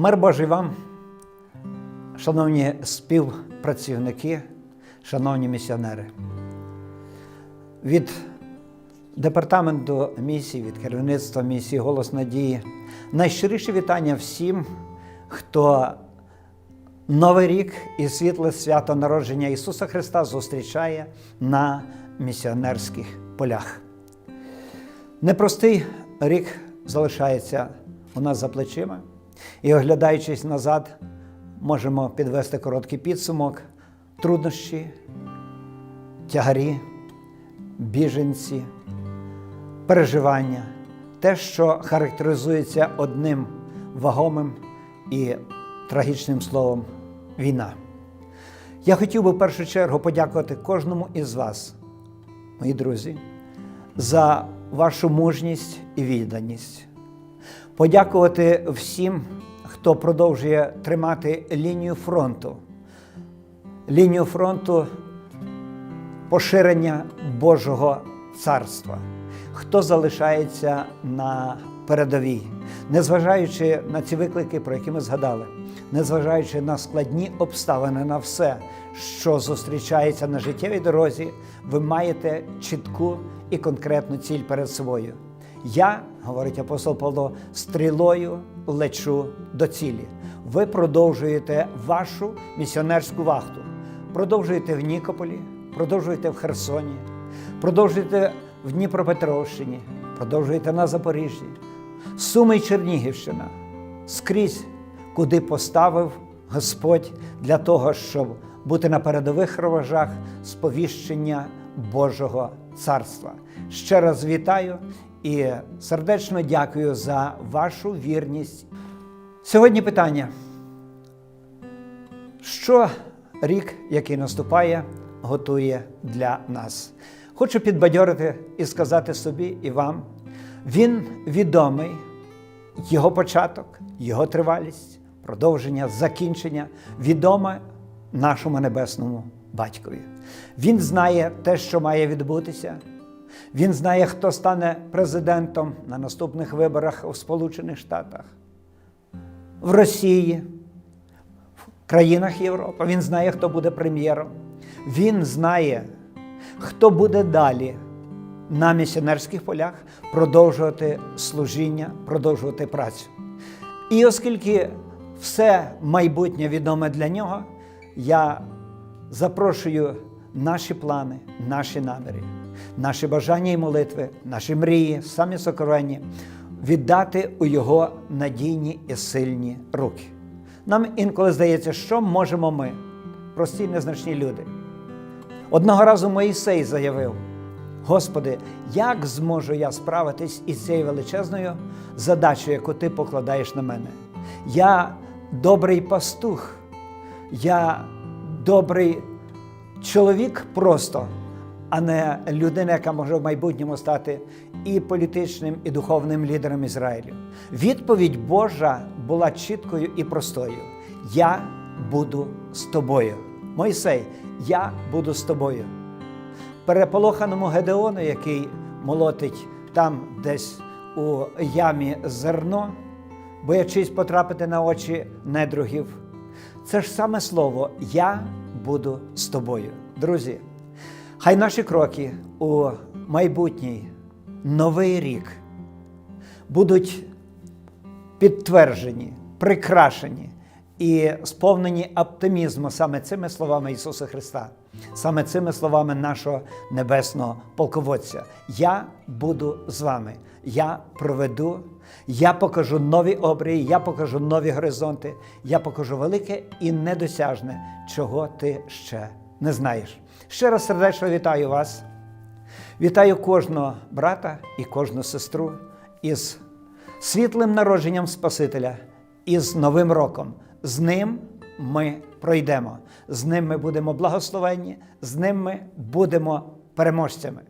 Мир Божий вам, шановні співпрацівники, шановні місіонери. Від департаменту місії, від керівництва місії Голос Надії найщиріше вітання всім, хто Новий рік і світле свято народження Ісуса Христа зустрічає на місіонерських полях. Непростий рік залишається у нас за плечима, і, оглядаючись назад, можемо підвести короткий підсумок, труднощі, тягарі, біженці, переживання, те, що характеризується одним вагомим і трагічним словом війна. Я хотів би в першу чергу подякувати кожному із вас, мої друзі, за вашу мужність і відданість. Подякувати всім, хто продовжує тримати лінію фронту. Лінію фронту поширення Божого царства, хто залишається на передовій, незважаючи на ці виклики, про які ми згадали, незважаючи на складні обставини, на все, що зустрічається на життєвій дорозі, ви маєте чітку і конкретну ціль перед собою. Я, говорить апостол Павло, стрілою лечу до цілі. Ви продовжуєте вашу місіонерську вахту. Продовжуєте в Нікополі, продовжуєте в Херсоні, продовжуєте в Дніпропетровщині, продовжуєте на Запоріжжі, Суми й Чернігівщина скрізь, куди поставив Господь для того, щоб бути на передових роважах сповіщення Божого царства. Ще раз вітаю і сердечно дякую за вашу вірність. Сьогодні питання. Що рік, який наступає, готує для нас? Хочу підбадьорити і сказати собі і вам, він відомий, його початок, його тривалість, продовження, закінчення відоме нашому небесному батькові. Він знає те, що має відбутися. Він знає, хто стане президентом на наступних виборах у Сполучених Штатах, в Росії, в країнах Європи. Він знає, хто буде прем'єром. Він знає, хто буде далі на місіонерських полях продовжувати служіння, продовжувати працю. І оскільки все майбутнє відоме для нього, я запрошую наші плани, наші наміри, наші бажання і молитви, наші мрії, самі сокровенні, віддати у його надійні і сильні руки. Нам інколи здається, що можемо ми, прості незначні люди. Одного разу Моїсей заявив: Господи, як зможу я справитись із цією величезною задачею, яку ти покладаєш на мене? Я добрий пастух, я добрий чоловік просто, а не людина, яка може в майбутньому стати і політичним, і духовним лідером Ізраїлю. Відповідь Божа була чіткою і простою: Я буду з тобою. Мойсей, я буду з тобою. Переполоханому Гедеону, який молотить там десь у ямі зерно, боячись потрапити на очі недругів. Це ж саме слово Я буду з тобою. Друзі, хай наші кроки у майбутній новий рік будуть підтверджені, прикрашені і сповнені оптимізму саме цими словами Ісуса Христа, саме цими словами нашого небесного полководця. Я буду з вами, я проведу, я покажу нові обрії, я покажу нові горизонти, я покажу велике і недосяжне, чого ти ще не знаєш. Ще раз сердечно вітаю вас. Вітаю кожного брата і кожну сестру із світлим народженням Спасителя і з Новим роком. З ним ми пройдемо, з ним ми будемо благословенні, з ним ми будемо переможцями.